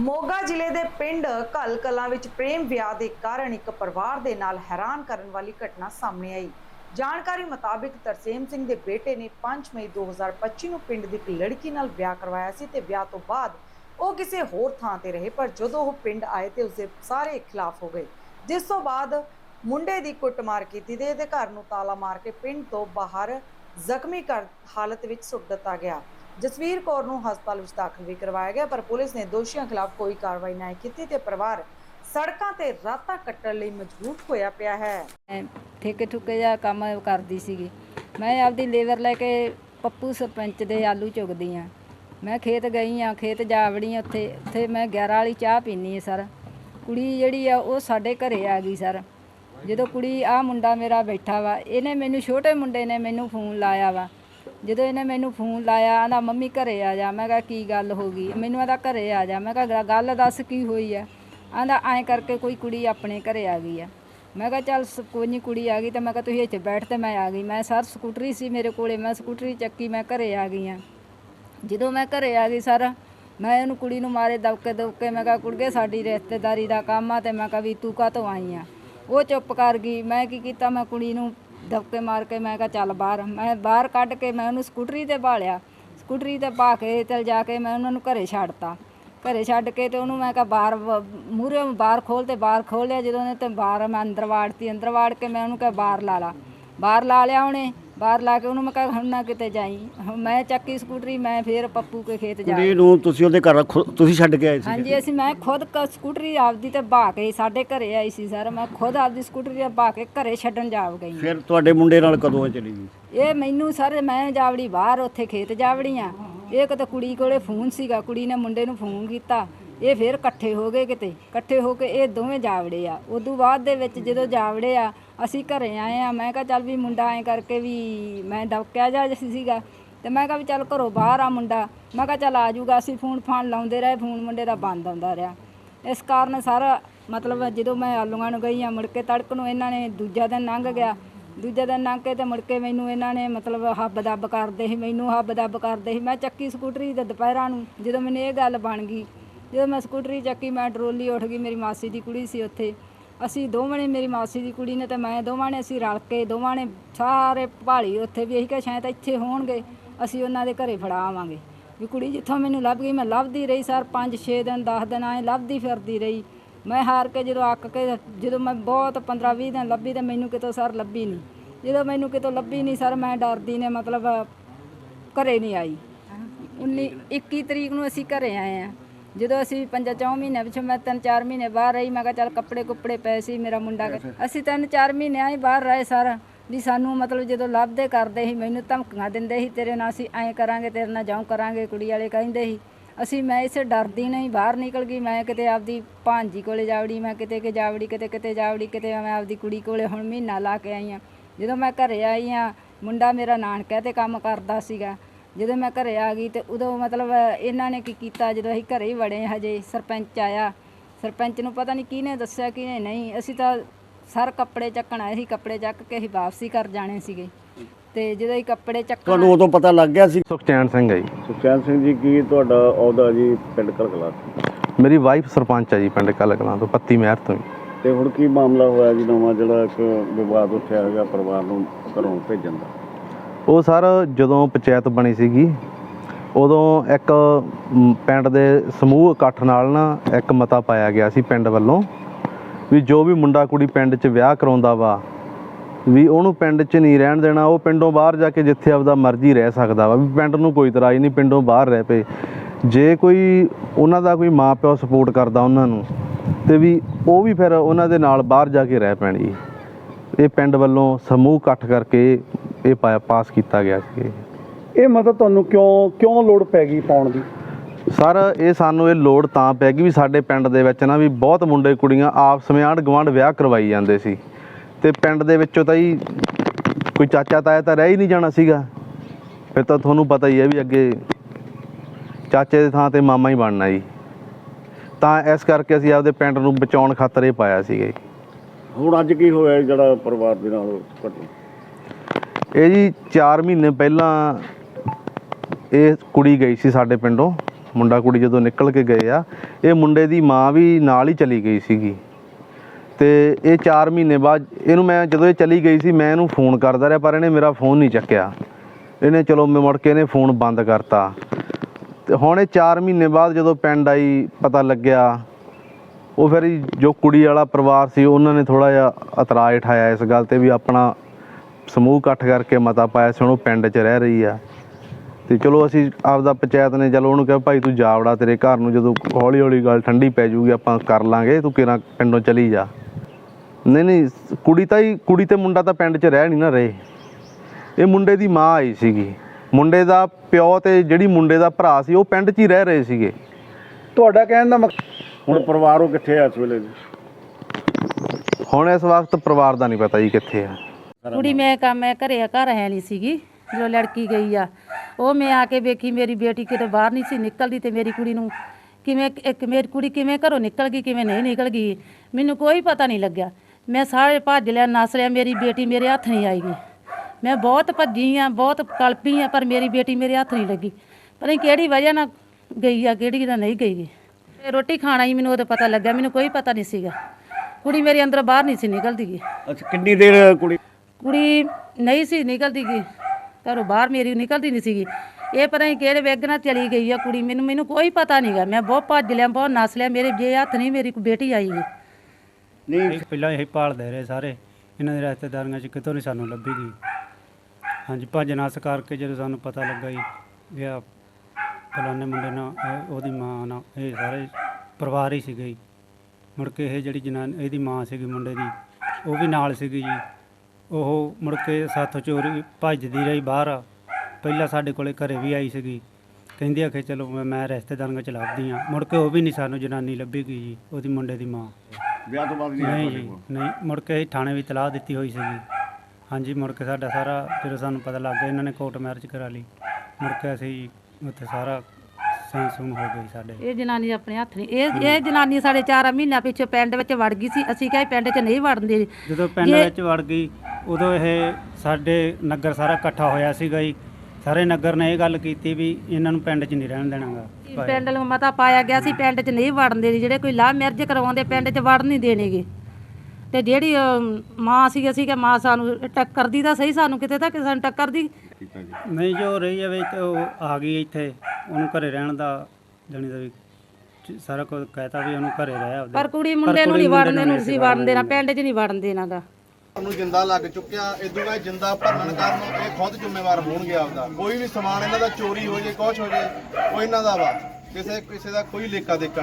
ਮੋਗਾ ਜ਼ਿਲ੍ਹੇ ਦੇ ਪਿੰਡ ਘਲ ਕਲਾਂ ਵਿੱਚ ਪ੍ਰੇਮ ਵਿਆਹ ਦੇ ਕਾਰਨ ਇੱਕ ਪਰਿਵਾਰ ਦੇ ਨਾਲ ਹੈਰਾਨ ਕਰਨ ਵਾਲੀ ਘਟਨਾ ਸਾਹਮਣੇ ਆਈ। ਜਾਣਕਾਰੀ ਮੁਤਾਬਿਕ ਤਰਸੇਮ ਸਿੰਘ ਦੇ ਬੇਟੇ ਨੇ 5 ਮਈ 2025 ਨੂੰ ਪਿੰਡ ਦੀ ਇੱਕ ਲੜਕੀ ਨਾਲ ਵਿਆਹ ਕਰਵਾਇਆ ਸੀ ਤੇ ਵਿਆਹ ਤੋਂ ਬਾਅਦ ਉਹ ਕਿਸੇ ਹੋਰ ਥਾਂ ਤੇ ਰਹੇ, ਪਰ ਜਦੋਂ ਉਹ ਪਿੰਡ ਆਏ ਤੇ ਉਸਦੇ ਸਾਰੇ ਖਿਲਾਫ ਹੋ ਗਏ। ਜਿਸ ਤੋਂ ਬਾਅਦ ਮੁੰਡੇ ਦੀ ਕੁੱਟਮਾਰ ਕੀਤੀ ਤੇ ਇਹਦੇ ਘਰ ਨੂੰ ਤਾਲਾ ਮਾਰ ਕੇ ਪਿੰਡ ਤੋਂ ਬਾਹਰ ਜ਼ਖਮੀ ਕਰ ਹਾਲਤ ਵਿੱਚ ਸੁੱਟ ਦਿੱਤਾ ਗਿਆ। ਜਸਵੀਰ ਕੌਰ ਨੂੰ ਹਸਪਤਾਲ ਵਿੱਚ ਦਾਖਲ ਵੀ ਕਰਵਾਇਆ ਗਿਆ, ਪਰ ਪੁਲਿਸ ਨੇ ਦੋਸ਼ੀਆਂ ਖਿਲਾਫ ਕੋਈ ਕਾਰਵਾਈ ਨਹੀਂ ਕੀਤੀ ਤੇ ਪਰਿਵਾਰ ਸੜਕਾਂ ਤੇ ਰਾਤਾਂ ਕੱਟਣ ਲਈ ਮਜਬੂਰ ਹੋਇਆ ਪਿਆ ਹੈ। ਮੈਂ ਠੇਕੇ ਠੁਕੇ ਦਾ ਕੰਮ ਕਰਦੀ ਸੀਗੀ। ਮੈਂ ਆਪਦੀ ਲੇਬਰ ਲੈ ਕੇ ਪੱਪੂ ਸਰਪੰਚ ਦੇ ਆਲੂ ਚੁਗਦੀ ਆ ਮੈਂ ਖੇਤ ਗਈ ਆ ਖੇਤ ਜਾ ਵੜੀ ਆਂ ਉੱਥੇ। ਉੱਥੇ ਮੈਂ 11 ਵਾਲੀ ਚਾਹ ਪੀਣੀ ਆ ਸਰ। ਕੁੜੀ ਜਿਹੜੀ ਆ ਉਹ ਸਾਡੇ ਘਰੇ ਆ ਗਈ ਸਰ। ਜਦੋਂ ਕੁੜੀ ਆ ਮੁੰਡਾ ਮੇਰਾ ਬੈਠਾ ਵਾ, ਇਹਨੇ ਮੈਨੂੰ, ਛੋਟੇ ਮੁੰਡੇ ਨੇ ਮੈਨੂੰ ਫੋਨ ਲਾਇਆ ਵਾ। ਜਦੋਂ ਇਹਨੇ ਮੈਨੂੰ ਫੋਨ ਲਾਇਆ ਆਂਦਾ ਮੰਮੀ ਘਰੇ ਆ ਜਾ। ਮੈਂ ਕਿਹਾ, ਕੀ ਗੱਲ ਹੋ ਗਈ? ਮੈਨੂੰ ਆਂਦਾ ਘਰੇ ਆ ਜਾ। ਮੈਂ ਕਿਹਾ ਗੱਲ ਦੱਸ ਕੀ ਹੋਈ ਆ ਆਂਦਾ ਐਂ ਕਰਕੇ ਕੋਈ ਕੁੜੀ ਆਪਣੇ ਘਰੇ ਆ ਗਈ ਆ ਮੈਂ ਕਿਹਾ, ਚੱਲ ਸ- ਕੋਈ ਨਹੀਂ ਕੁੜੀ ਆ ਗਈ ਤਾਂ ਮੈਂ ਕਿਹਾ, ਤੁਸੀਂ ਇੱਥੇ ਬੈਠ ਤੇ ਮੈਂ ਆ ਗਈ। ਮੈਂ ਸਰ ਸਕੂਟਰੀ ਸੀ ਮੇਰੇ ਕੋਲੇ, ਮੈਂ ਸਕੂਟਰੀ ਚੱਕੀ, ਮੈਂ ਘਰੇ ਆ ਗਈ ਆ। ਜਦੋਂ ਮੈਂ ਘਰੇ ਆ ਗਈ ਸਰ, ਮੈਂ ਉਹਨੂੰ ਕੁੜੀ ਨੂੰ ਮਾਰੇ ਦਬਕੇ ਦਬਕੇ, ਮੈਂ ਕਿਹਾ, ਕੁੜਗੇ, ਸਾਡੀ ਰਿਸ਼ਤੇਦਾਰੀ ਦਾ ਕੰਮ ਆ ਤੇ ਮੈਂ ਕਿਹਾ, ਵੀ ਤੂੰ ਕਾਹਤੋਂ ਆਈ ਆ? ਉਹ ਚੁੱਪ ਕਰ ਗਈ। ਮੈਂ ਕੀ ਕੀਤਾ? ਮੈਂ ਕੁੜੀ ਨੂੰ ਦਬਕੇ ਮਾਰ ਕੇ ਮੈਂ ਕਿਹਾ ਚੱਲ ਬਾਹਰ, ਮੈਂ ਬਾਹਰ ਕੱਢ ਕੇ ਮੈਂ ਉਹਨੂੰ ਸਕੂਟਰੀ ਤੇ ਬਾਲਿਆ ਸਕੂਟਰੀ ਤੇ ਪਾ ਕੇ ਤੇ ਜਾ ਕੇ ਮੈਂ ਉਹਨਾਂ ਨੂੰ ਘਰੇ ਛੱਡਤਾ। ਘਰੇ ਛੱਡ ਕੇ ਤੇ ਉਹਨੂੰ ਮੈਂ ਕਿਹਾ ਬਾਹਰ ਮੂਰੇ ਬਾਹਰ ਖੋਲ ਤੇ ਬਾਹਰ ਖੋਲਿਆ ਜਦੋਂ ਉਹਨੇ ਤੇ ਬਾਹਰ ਮੈਂ ਅੰਦਰ ਵਾੜਤੀ, ਅੰਦਰ ਵਾੜ ਕੇ ਮੈਂ ਉਹਨੂੰ ਕਿਹਾ ਬਾਹਰ ਲਾ ਲਾ। ਬਾਹਰ ਲਾ ਲਿਆ ਉਹਨੇ। ਬਾਹਰ ਲਾ ਕੇ ਉਹਨੂੰ ਮੈਂ ਕਿਹਾ ਹੁਣ ਨਾ ਕਿਤੇ ਜਾਈ। ਮੈਂ ਚੱਕੀ ਸਕੂਟਰੀ ਮੈਂ ਫੇਰ ਪੱਪੂ ਕੇ ਖੇਤ ਜਾ ਕੁੜੀ ਨੂੰ ਤੁਸੀਂ ਉਹਦੇ ਘਰ ਖੁ- ਤੁਸੀਂ ਛੱਡ ਕੇ ਆਏ ਸੀ ਹਾਂਜੀ ਅਸੀਂ ਮੈਂ ਖੁਦ ਕ- ਸਕੂਟਰੀ ਆਪਦੀ ਤੇ ਬਾ ਕੇ ਸਾਡੇ ਘਰੇ ਆਈ ਸੀ ਸਰ। ਮੈਂ ਖੁਦ ਆਪਦੀ ਸਕੂਟਰੀ ਬਾ ਕੇ ਘਰੇ ਛੱਡਣ ਜਾ ਗਈ ਫਿਰ ਤੁਹਾਡੇ ਮੁੰਡੇ ਨਾਲ ਕਦੋਂ ਇਹ ਚਲੀ ਗਈ? ਇਹ ਮੈਨੂੰ ਸਰ ਮੈਂ ਜਾਵੜੀ ਬਾਹਰ ਉੱਥੇ ਖੇਤ ਜਾਵੜੀ ਆ ਇਹ ਕਿਤੇ ਕੁੜੀ ਕੋਲੇ ਫੋਨ ਸੀਗਾ ਕੁੜੀ ਨੇ ਮੁੰਡੇ ਨੂੰ ਫੋਨ ਕੀਤਾ। ਇਹ ਫਿਰ ਇਕੱਠੇ ਹੋ ਗਏ ਕਿਤੇ। ਇਕੱਠੇ ਹੋ ਕੇ ਇਹ ਦੋਵੇਂ ਜਾਵੜੇ ਆ। ਉਦੋਂ ਬਾਅਦ ਦੇ ਵਿੱਚ ਜਦੋਂ ਜਾਵੜੇ ਆ ਅਸੀਂ ਘਰੇ ਆਏ ਆ ਮੈਂ ਕਿਹਾ ਚੱਲ ਵੀ ਮੁੰਡਾ ਐ ਕਰਕੇ ਵੀ ਮੈਂ ਦਬਕਿਆ ਜਾ ਸੀਗਾ, ਤੇ ਮੈਂ ਕਿਹਾ ਵੀ ਚੱਲ ਘਰੋਂ ਬਾਹਰ ਆ ਮੁੰਡਾ, ਮੈਂ ਕਿਹਾ ਚੱਲ ਆ ਜਾਊਗਾ, ਅਸੀਂ ਫੋਨ ਫਾਨ ਲਾਉਂਦੇ ਰਹੇ, ਫੋਨ ਮੁੰਡੇ ਦਾ ਬੰਦ ਆਉਂਦਾ ਰਿਹਾ। ਇਸ ਕਾਰਨ ਸਾਰਾ ਮਤਲਬ ਜਦੋਂ ਮੈਂ ਆਲੂਆਂ ਨੂੰ ਗਈ ਆ ਮੁੜ ਕੇ ਤੜਕ ਨੂੰ ਇਹਨਾਂ ਨੇ ਦੂਜਾ ਦਿਨ ਲੰਘ ਗਿਆ। ਦੂਜੇ ਦਿਨ ਲੰਘ ਕੇ ਤੇ ਮੁੜ ਕੇ ਮੈਨੂੰ ਇਹਨਾਂ ਨੇ ਮਤਲਬ ਹੱਬ ਦੱਬ ਕਰਦੇ ਸੀ, ਮੈਨੂੰ ਹੱਬ ਦੱਬ ਕਰਦੇ ਸੀ। ਮੈਂ ਚੱਕੀ ਸਕੂਟਰੀ ਤੇ ਦੁਪਹਿਰਾਂ ਨੂੰ, ਜਦੋਂ ਮੈਨੂੰ ਇਹ ਗੱਲ ਬਣ ਗਈ, ਜਦੋਂ ਮੈਂ ਸਕੂਟਰੀ ਚੱਕੀ, ਮੈਂ ਡਰੋਲੀ ਉੱਠ ਗਈ, ਮੇਰੀ ਮਾਸੀ ਦੀ ਕੁੜੀ ਸੀ ਉੱਥੇ। ਅਸੀਂ ਦੋਵਾਂ ਨੇ, ਮੇਰੀ ਮਾਸੀ ਦੀ ਕੁੜੀ ਨੇ ਤੇ ਮੈਂ ਦੋਵਾਂ ਨੇ ਅਸੀਂ ਰਲ ਕੇ ਦੋਵਾਂ ਨੇ ਸਾਰੇ ਭਾਲੀ ਉੱਥੇ ਵੀ ਇਹੀ ਕਿ ਸ਼ਾਇਦ ਇੱਥੇ ਹੋਣਗੇ, ਅਸੀਂ ਉਹਨਾਂ ਦੇ ਘਰੇ ਫੜਾ ਆਵਾਂਗੇ। ਵੀ ਕੁੜੀ ਜਿੱਥੋਂ ਮੈਨੂੰ ਲੱਭ ਗਈ, ਮੈਂ ਲੱਭਦੀ ਰਹੀ ਸਰ 5-6 ਦਿਨ 10 ਦਿਨ ਆਏ ਲੱਭਦੀ ਫਿਰਦੀ ਰਹੀ। ਮੈਂ ਹਾਰ ਕੇ ਜਦੋਂ ਅੱਕ ਕੇ, ਜਦੋਂ ਮੈਂ ਬਹੁਤ 15-20 ਦਿਨ ਲੱਭੀ ਤੇ ਮੈਨੂੰ ਕਿਤੋਂ ਸਰ ਲੱਭੀ ਨਹੀਂ। ਜਦੋਂ ਮੈਨੂੰ ਕਿਤੋਂ ਲੱਭੀ ਨਹੀਂ ਸਰ, ਮੈਂ ਡਰਦੀ ਨੇ ਮਤਲਬ ਘਰੇ ਨਹੀਂ ਆਈ। 19 21 ਤਰੀਕ ਨੂੰ ਅਸੀਂ ਘਰੇ ਆਏ ਆ। ਜਦੋਂ ਅਸੀਂ ਪੰਜਾ ਚੌਂ ਮਹੀਨੇ ਪਿਛੋਂ ਮੈਂ ਤਿੰਨ ਚਾਰ ਮਹੀਨੇ ਬਾਹਰ ਰਹੀ ਮੈਂ ਕਿਹਾ ਚੱਲ ਕੱਪੜੇ ਕੁੱਪੜੇ ਪਏ ਸੀ ਮੇਰਾ ਮੁੰਡਾ ਅਸੀਂ ਤਿੰਨ ਚਾਰ ਮਹੀਨੇ ਆਏ ਬਾਹਰ ਰਹੇ ਸਰ ਵੀ ਸਾਨੂੰ ਮਤਲਬ ਜਦੋਂ ਲੱਭਦੇ ਕਰਦੇ ਸੀ ਮੈਨੂੰ ਧਮਕੀਆਂ ਦਿੰਦੇ ਸੀ ਤੇਰੇ ਨਾਲ ਅਸੀਂ ਐਂ ਕਰਾਂਗੇ ਤੇਰੇ ਨਾਲ ਜਾਉਂ ਕਰਾਂਗੇ ਕੁੜੀ ਵਾਲੇ ਕਹਿੰਦੇ ਸੀ। ਅਸੀਂ ਮੈਂ ਇਸੇ ਡਰਦੀ ਨਹੀਂ ਬਾਹਰ ਨਿਕਲ ਗਈ ਮੈਂ ਕਿਤੇ ਆਪਦੀ ਭਾਂਜੀ ਕੋਲੇ ਜਾਵੜੀ ਮੈਂ ਕਿਤੇ ਕਿ ਜਾਵੜੀ ਕਿਤੇ ਕਿਤੇ ਜਾਵੜੀ ਕਿਤੇ ਮੈਂ ਆਪਦੀ ਕੁੜੀ ਕੋਲੇ ਹੁਣ ਮਹੀਨਾ ਲਾ ਕੇ ਆਈ ਆ। ਜਦੋਂ ਮੈਂ ਘਰੇ ਆਈ ਆ ਮੁੰਡਾ ਮੇਰਾ ਨਾਨਕਿਆਂ ਤੇ ਕੰਮ ਕਰਦਾ ਸੀਗਾ ਜਦੋਂ ਮੈਂ ਘਰੇ ਆ ਗਈ ਤੇ ਉਦੋਂ ਮਤਲਬ ਇਹਨਾਂ ਨੇ ਕੀ ਕੀਤਾ ਜਦੋਂ ਅਸੀਂ ਘਰੇ ਹੀ ਵੜੇ ਹਜੇ ਸਰਪੰਚ ਆਇਆ ਸਰਪੰਚ ਨੂੰ ਪਤਾ ਨਹੀਂ ਕਿਹਨੇ ਦੱਸਿਆ ਕਿਹਨੇ ਨਹੀਂ। ਅਸੀਂ ਤਾਂ ਸਰ ਕੱਪੜੇ ਚੱਕਣ ਆਏ ਸੀ ਕੱਪੜੇ ਚੱਕ ਕੇ ਅਸੀਂ ਵਾਪਸੀ ਕਰ ਜਾਣੇ ਸੀਗੇ। ਤੇ ਜਦੋਂ ਅਸੀਂ ਕੱਪੜੇ ਚੱਕਣ ਤੁਹਾਨੂੰ ਉਦੋਂ ਪਤਾ ਲੱਗ ਗਿਆ ਸੀ? ਸੁਖਚੈਨ ਸਿੰਘ ਹੈ ਜੀ। ਸੁਖਚੈਨ ਸਿੰਘ ਜੀ ਕੀ ਤੁਹਾਡਾ ਅਹੁਦਾ ਜੀ ਪਿੰਡ ਕਲਕਲਾ ਮੇਰੀ ਵਾਈਫ ਸਰਪੰਚ ਹੈ ਜੀ ਪਿੰਡ ਕਲਕਲਾਂ ਤੋਂ ਪੱਤੀ ਮਹਿਰ ਤੋਂ ਜੀ। ਤੇ ਹੁਣ ਕੀ ਮਾਮਲਾ ਹੋਇਆ ਜੀ ਨਵਾਂ ਜਿਹੜਾ ਇੱਕ ਵਿਵਾਦ ਉੱਠਿਆ ਹੈਗਾ ਪਰਿਵਾਰ ਨੂੰ ਘਰੋਂ ਭੇਜਣ ਦਾ? ਉਹ ਸਰ ਜਦੋਂ ਪੰਚਾਇਤ ਬਣੀ ਸੀਗੀ, ਉਦੋਂ ਇੱਕ ਪਿੰਡ ਦੇ ਸਮੂਹ ਇਕੱਠ ਨਾਲ ਨਾ ਇੱਕ ਮਤਾ ਪਾਇਆ ਗਿਆ ਸੀ ਪਿੰਡ ਵੱਲੋਂ ਵੀ ਜੋ ਵੀ ਮੁੰਡਾ ਕੁੜੀ ਪਿੰਡ 'ਚ ਵਿਆਹ ਕਰਾਉਂਦਾ ਵਾ, ਵੀ ਉਹਨੂੰ ਪਿੰਡ 'ਚ ਨਹੀਂ ਰਹਿਣ ਦੇਣਾ, ਉਹ ਪਿੰਡੋਂ ਬਾਹਰ ਜਾ ਕੇ ਜਿੱਥੇ ਆਪਦਾ ਮਰਜ਼ੀ ਰਹਿ ਸਕਦਾ ਵਾ, ਵੀ ਪਿੰਡ ਨੂੰ ਕੋਈ ਇਤਰਾਜ਼ ਨਹੀਂ, ਪਿੰਡੋਂ ਬਾਹਰ ਰਹਿ ਪਏ। ਜੇ ਕੋਈ ਉਹਨਾਂ ਦਾ ਕੋਈ ਮਾਪਿਓ ਸਪੋਰਟ ਕਰਦਾ ਉਹਨਾਂ ਨੂੰ, ਤੇ ਵੀ ਉਹ ਵੀ ਫਿਰ ਉਹਨਾਂ ਦੇ ਨਾਲ ਬਾਹਰ ਜਾ ਕੇ ਰਹਿ ਪੈਣ ਜੀ ਇਹ ਪਿੰਡ ਵੱਲੋਂ ਸਮੂਹ ਇਕੱਠ ਕਰਕੇ ਇਹ ਪਾਇਆ ਪਾਸ ਕੀਤਾ ਗਿਆ ਸੀ ਇਹ। ਮਤਲਬ ਤੁਹਾਨੂੰ ਕਿਉਂ ਕਿਉਂ ਲੋੜ ਪੈ ਗਈ ਪਾਉਣ ਦੀ? ਸਰ ਇਹ ਸਾਨੂੰ ਇਹ ਲੋੜ ਤਾਂ ਪੈ ਗਈ ਵੀ ਸਾਡੇ ਪਿੰਡ ਦੇ ਵਿੱਚ ਨਾ ਵੀ ਬਹੁਤ ਮੁੰਡੇ ਕੁੜੀਆਂ ਆਪਸ ਵਿੱਚ ਆਂਢ ਗੁਆਂਢ ਵਿਆਹ ਕਰਵਾਈ ਜਾਂਦੇ ਸੀ। ਤੇ ਪਿੰਡ ਦੇ ਵਿੱਚੋਂ ਤਾਂ ਹੀ ਕੋਈ ਚਾਚਾ ਤਾਇਆ ਤਾਂ ਰਹਿ ਹੀ ਨਹੀਂ ਜਾਣਾ ਸੀਗਾ। ਫਿਰ ਤਾਂ ਤੁਹਾਨੂੰ ਪਤਾ ਹੀ ਹੈ ਵੀ ਅੱਗੇ ਚਾਚੇ ਦੀ ਥਾਂ ਤੇ ਮਾਮਾ ਹੀ ਬਣਨਾ ਜੀ। ਤਾਂ ਇਸ ਕਰਕੇ ਅਸੀਂ ਆਪਦੇ ਪਿੰਡ ਨੂੰ ਬਚਾਉਣ ਖਾਤਰ ਇਹ ਪਾਇਆ ਸੀਗਾ ਜੀ। ਹੁਣ ਅੱਜ ਕੀ ਹੋਇਆ ਜਿਹੜਾ ਪਰਿਵਾਰ ਦੇ ਨਾਲ ਘਟਨਾ? ਇਹ ਜੀ 4 ਮਹੀਨੇ ਪਹਿਲਾਂ ਇਹ ਕੁੜੀ ਗਈ ਸੀ ਸਾਡੇ ਪਿੰਡੋਂ। ਮੁੰਡਾ ਕੁੜੀ ਜਦੋਂ ਨਿਕਲ ਕੇ ਗਏ ਆ, ਇਹ ਮੁੰਡੇ ਦੀ ਮਾਂ ਵੀ ਨਾਲ ਹੀ ਚਲੀ ਗਈ ਸੀਗੀ। ਤੇ ਇਹ 4 ਮਹੀਨੇ ਬਾਅਦ ਇਹਨੂੰ ਮੈਂ ਜਦੋਂ ਇਹ ਚਲੀ ਗਈ ਸੀ, ਮੈਂ ਇਹਨੂੰ ਫੋਨ ਕਰਦਾ ਰਿਹਾ, ਪਰ ਇਹਨੇ ਮੇਰਾ ਫੋਨ ਨਹੀਂ ਚੱਕਿਆ। ਇਹਨੇ ਚਲੋ ਮੈਂ ਮੁੜ ਕੇ ਇਹਨੇ ਫੋਨ ਬੰਦ ਕਰਤਾ। ਤੇ ਹੁਣ ਇਹ 4 ਮਹੀਨੇ ਬਾਅਦ ਜਦੋਂ ਪਿੰਡ ਆਈ, ਪਤਾ ਲੱਗਿਆ, ਉਹ ਫਿਰ ਜੋ ਕੁੜੀ ਵਾਲਾ ਪਰਿਵਾਰ ਸੀ, ਉਹਨਾਂ ਨੇ ਥੋੜਾ ਜਿਹਾ ਇਤਰਾਜ਼ ਉਠਾਇਆ ਇਸ ਗੱਲ ਤੇ ਵੀ ਆਪਣਾ ਸਮੂਹ ਇਕੱਠ ਕਰਕੇ ਮਤਾ ਪਾਇਆ ਸੀ ਹੁਣ ਉਹ ਪਿੰਡ 'ਚ ਰਹਿ ਰਹੀ ਆ। ਤੇ ਚਲੋ ਅਸੀਂ ਆਪਦਾ ਪੰਚਾਇਤ ਨੇ ਚਲੋ ਉਹਨੂੰ ਕਿਹਾ ਭਾਈ ਤੂੰ ਜਾਵੜਾ ਤੇਰੇ ਘਰ ਨੂੰ ਜਦੋਂ ਹੌਲੀ ਹੌਲੀ ਗੱਲ ਠੰਡੀ ਪੈ ਜਾਊਗੀ ਆਪਾਂ ਕਰ ਲਾਂਗੇ ਤੂੰ ਕਿਰਾਂ ਪਿੰਡੋਂ ਚਲੀ ਜਾ। ਨਹੀਂ ਨਹੀਂ ਕੁੜੀ ਤਾਂ ਹੀ ਕੁੜੀ ਤੇ ਮੁੰਡਾ ਤਾਂ ਪਿੰਡ 'ਚ ਰਹਿ ਨਹੀਂ ਨਾ ਰਹੇ। ਇਹ ਮੁੰਡੇ ਦੀ ਮਾਂ ਆਈ ਸੀਗੀ। ਮੁੰਡੇ ਦਾ ਪਿਓ ਤੇ ਜਿਹੜੀ ਮੁੰਡੇ ਦਾ ਭਰਾ ਸੀ ਉਹ ਪਿੰਡ 'ਚ ਹੀ ਰਹਿ ਰਹੇ ਸੀਗੇ। ਤੁਹਾਡਾ ਕਹਿਣ ਦਾ ਮਕਸਦ ਹੁਣ ਪਰਿਵਾਰ ਉਹ ਕਿੱਥੇ ਆ ਇਸ ਵੇਲੇ? ਹੁਣ ਇਸ ਵਕਤ ਪਰਿਵਾਰ ਦਾ ਨਹੀਂ ਪਤਾ ਜੀ ਕਿੱਥੇ ਆ। ਕੁੜੀ ਮੈਂ ਕੰਮ ਮੈਂ ਘਰੇ ਘਰ ਹੈ ਨਹੀਂ ਸੀਗੀ ਜਦੋਂ ਲੜਕੀ ਗਈ ਆ। ਉਹ ਮੈਂ ਆ ਕੇ ਵੇਖੀ ਮੇਰੀ ਬੇਟੀ ਕਿਤੇ ਬਾਹਰ ਨਹੀਂ ਸੀ ਨਿਕਲਦੀ ਤੇ ਮੇਰੀ ਕੁੜੀ ਨੂੰ ਕਿਵੇਂ ਇੱਕ ਮੇਰੀ ਕੁੜੀ ਕਿਵੇਂ ਘਰੋਂ ਨਿਕਲ ਗਈ ਕਿਵੇਂ ਨਹੀਂ ਨਿਕਲ ਗਈ ਮੈਨੂੰ ਕੋਈ ਪਤਾ ਨਹੀਂ ਲੱਗਿਆ। ਮੈਂ ਸਾਰੇ ਭੱਜ ਲਿਆ ਨੱਸ ਲਿਆ ਮੇਰੀ ਬੇਟੀ ਮੇਰੇ ਹੱਥ ਨਹੀਂ ਆਈ ਗਈ। ਮੈਂ ਬਹੁਤ ਭੱਜੀ ਆ ਬਹੁਤ ਕਲਪੀ ਆ ਪਰ ਮੇਰੀ ਬੇਟੀ ਮੇਰੇ ਹੱਥ ਨਹੀਂ ਲੱਗੀ। ਪਤਾ ਨਹੀਂ ਕਿਹੜੀ ਵਜ੍ਹਾ ਨਾਲ ਗਈ ਆ ਕਿਹੜੀ ਨਾਲ ਨਹੀਂ ਗਈ। ਤੇ ਰੋਟੀ ਖਾਣਾ ਹੀ ਮੈਨੂੰ ਉਦੋਂ ਪਤਾ ਲੱਗਾ ਮੈਨੂੰ ਕੋਈ ਪਤਾ ਨਹੀਂ ਸੀਗਾ। ਕੁੜੀ ਮੇਰੇ ਅੰਦਰ ਬਾਹਰ ਨਹੀਂ ਸੀ ਨਿਕਲਦੀ ਅੱਛਾ ਕਿੰਨੀ ਦੇਰ ਕੁੜੀ ਕੁੜੀ ਨਹੀਂ ਸੀ ਨਿਕਲਦੀ ਗੀ ਘਰੋਂ ਬਾਹਰ ਮੇਰੀ ਨਿਕਲਦੀ ਨਹੀਂ ਸੀਗੀ। ਇਹ ਪਤਾ ਨਹੀਂ ਕਿਹੜੇ ਵੇਗ ਨਾਲ ਚਲੀ ਗਈ ਆ ਕੁੜੀ। ਮੈਨੂੰ ਮੈਨੂੰ ਕੋਈ ਪਤਾ ਨਹੀਂਗਾ ਮੈਂ ਬਹੁਤ ਭੱਜ ਲਿਆ ਬਹੁਤ ਨੱਸ ਲਿਆ। ਮੇਰੇ ਜੇ ਹੱਥ ਨਹੀਂ ਮੇਰੀ ਬੇਟੀ ਆਈ ਗੀ। ਨਹੀਂ। ਪਹਿਲਾਂ ਇਹ ਭਾਲਦੇ ਰਹੇ ਸਾਰੇ। ਇਹਨਾਂ ਦੇ ਰਿਸ਼ਤੇਦਾਰੀਆਂ 'ਚ ਕਿਤੋਂ ਨਹੀਂ ਸਾਨੂੰ ਲੱਭੀ ਗਈ ਹਾਂਜੀ ਭੱਜ ਨੱਸ ਕਰਕੇ ਜਦੋਂ ਸਾਨੂੰ ਪਤਾ ਲੱਗਾ ਜੀ ਵੀ ਆ ਫਲਾਣੇ ਮੁੰਡੇ ਨਾਲ ਇਹ ਉਹਦੀ ਮਾਂ ਨਾਲ ਇਹ ਸਾਰੇ ਪਰਿਵਾਰ ਹੀ ਸੀਗੇ ਜੀ। ਮੁੜ ਕੇ ਇਹ ਜਿਹੜੀ ਜਨਾਨ ਇਹਦੀ ਮਾਂ ਸੀਗੀ ਮੁੰਡੇ ਦੀ ਉਹ ਵੀ ਨਾਲ ਸੀਗੀ ਜੀ। ਉਹ ਮੁੜ ਕੇ ਸਾਥੋਂ ਚੋਰੀ ਭੱਜਦੀ ਰਹੀ ਬਾਹਰ। ਪਹਿਲਾਂ ਸਾਡੇ ਕੋਲੇ ਘਰੇ ਵੀ ਆਈ ਸੀਗੀ। ਕਹਿੰਦੀ ਆ ਕਿ ਚਲੋ ਮੈਂ- ਮੈਂ ਰਿਸ਼ਤੇਦਾਰੀਆਂ ਚ ਲੱਭਦੀ ਆ ਮੁੜ ਕੇ ਉਹ ਵੀ ਨਹੀਂ ਸਾਨੂੰ ਜਨਾਨੀ ਲੱਭੀ ਗਈ ਜੀ ਉਹਦੀ ਮੁੰਡੇ ਦੀ ਮਾਂ। ਵਿਆਹ ਤੋਂ ਬਾਅਦ ਨਹੀਂ ਨਹੀਂ ਜੀ ਨਹੀਂ ਮੁੜ ਕੇ ਅਸੀਂ ਥਾਣੇ ਵੀ ਤਲਾਹ ਦਿੱਤੀ ਹੋਈ ਸੀਗੀ। ਹਾਂਜੀ ਮੁੜ ਕੇ ਸਾਡਾ ਸਾਰਾ ਜਦੋਂ ਸਾਨੂੰ ਪਤਾ ਲੱਗ ਗਿਆ ਇਹਨਾਂ ਨੇ ਕੋਰਟ ਮੈਰਿਜ ਕਰਾ ਲਈ। ਮੁੜ ਕੇ ਅਸੀਂ ਉੱਥੇ ਸਾਰਾ ਸੈਂਸ ਸੂਨ ਹੋ ਗਈ ਸਾਡੇ। ਇਹ ਜਨਾਨੀ ਆਪਣੇ ਹੱਥ ਨਹੀਂ ਇਹ ਇਹ ਜਨਾਨੀ ਸਾਡੇ 4 ਮਹੀਨਿਆਂ ਪਿੱਛੇ ਪਿੰਡ ਵਿੱਚ ਵੜ ਗਈ ਸੀ। ਅਸੀਂ ਕਿਹਾ ਪਿੰਡ 'ਚ ਨਹੀਂ ਵੜਨ ਦੇ ਜਦੋਂ ਪਿੰਡ ਵਿੱਚ ਵੜ ਗਈ ਉਦੋਂ ਇਹ ਸਾਡੇ ਨਗਰ ਸਾਰਾ ਇਕੱਠਾ ਹੋਇਆ ਸੀਗਾ ਜੀ। ਸਾਰੇ ਨਗਰ ਨੇ ਇਹ ਗੱਲ ਕੀਤੀ ਵੀ ਇਹਨਾਂ ਨੂੰ ਪਿੰਡ 'ਚ ਨਹੀਂ ਰਹਿਣ ਦੇਣਾਗਾ। ਪਿੰਡ ਨੂੰ ਮਤਾ ਪਾਇਆ ਗਿਆ ਸੀ ਪਿੰਡ 'ਚ ਨਹੀਂ ਵੜਨ ਦੇ ਜਿਹੜੇ ਕੋਈ ਲਾਹ ਮਿਰਜ ਕਰਵਾਉਂਦੇ ਪਿੰਡ 'ਚ ਵੜਨ ਨਹੀਂ ਦੇਣਗੇ। ਤੇ ਜਿਹੜੀ ਮਾਂ ਸੀ ਅਸੀਂ ਕਿ ਮਾਂ ਸਾਨੂੰ ਟੱਕਰਦੀ ਤਾਂ ਸਹੀ ਸਾਨੂੰ ਕਿਤੇ ਤਾਂ ਕਿਸੇ ਨੂੰ ਟੱਕਰਦੀ ਨਹੀਂ ਜੋ ਰਹੀ ਜਾਵੇ ਤੇ ਉਹ ਆ ਗਈ ਇੱਥੇ ਉਹਨੂੰ ਘਰੇ ਰਹਿਣ ਦਾ ਜਾਣੀ ਦਾ ਵੀ ਸਾਰਾ ਕੁਝ ਕਹਿਤਾ ਵੀ ਉਹਨੂੰ ਘਰੇ ਰਹਿ ਆਪਦੇ। ਪਰ ਕੁੜੀ ਮੁੰਡੇ ਨੂੰ ਨਹੀਂ ਵੜਨ ਦੇਣਾ ਸੀ ਵੜਨ ਦੇਣਾ। ਪਿੰਡ 'ਚ ਨਹੀਂ ਵੜਨ ਦੇਣਾਗਾ। ਨੂੰ ਜਿੰਦਾ ਲੱਗ ਚੁੱਕਿਆ ਇਦੋਂ ਬਾਅਦ ਜਿੰਦਾ ਭਰਨ ਕਾਰਨ ਇਹ ਖੁਦ ਜ਼ਿੰਮੇਵਾਰ ਹੋਣਗੇ ਆਪਦਾ। ਕੋਈ ਵੀ ਸਮਾਨ ਇਹਨਾਂ ਦਾ ਚੋਰੀ ਹੋ ਜੇ, ਕੁਛ ਹੋ ਜੇ ਉਹ ਇਹਨਾਂ ਦਾ ਵਾ। ਕਿਸੇ ਕਿਸੇ ਦਾ ਕੋਈ ਲੇਖਾ ਦੇਖਾ ਨਹੀਂ।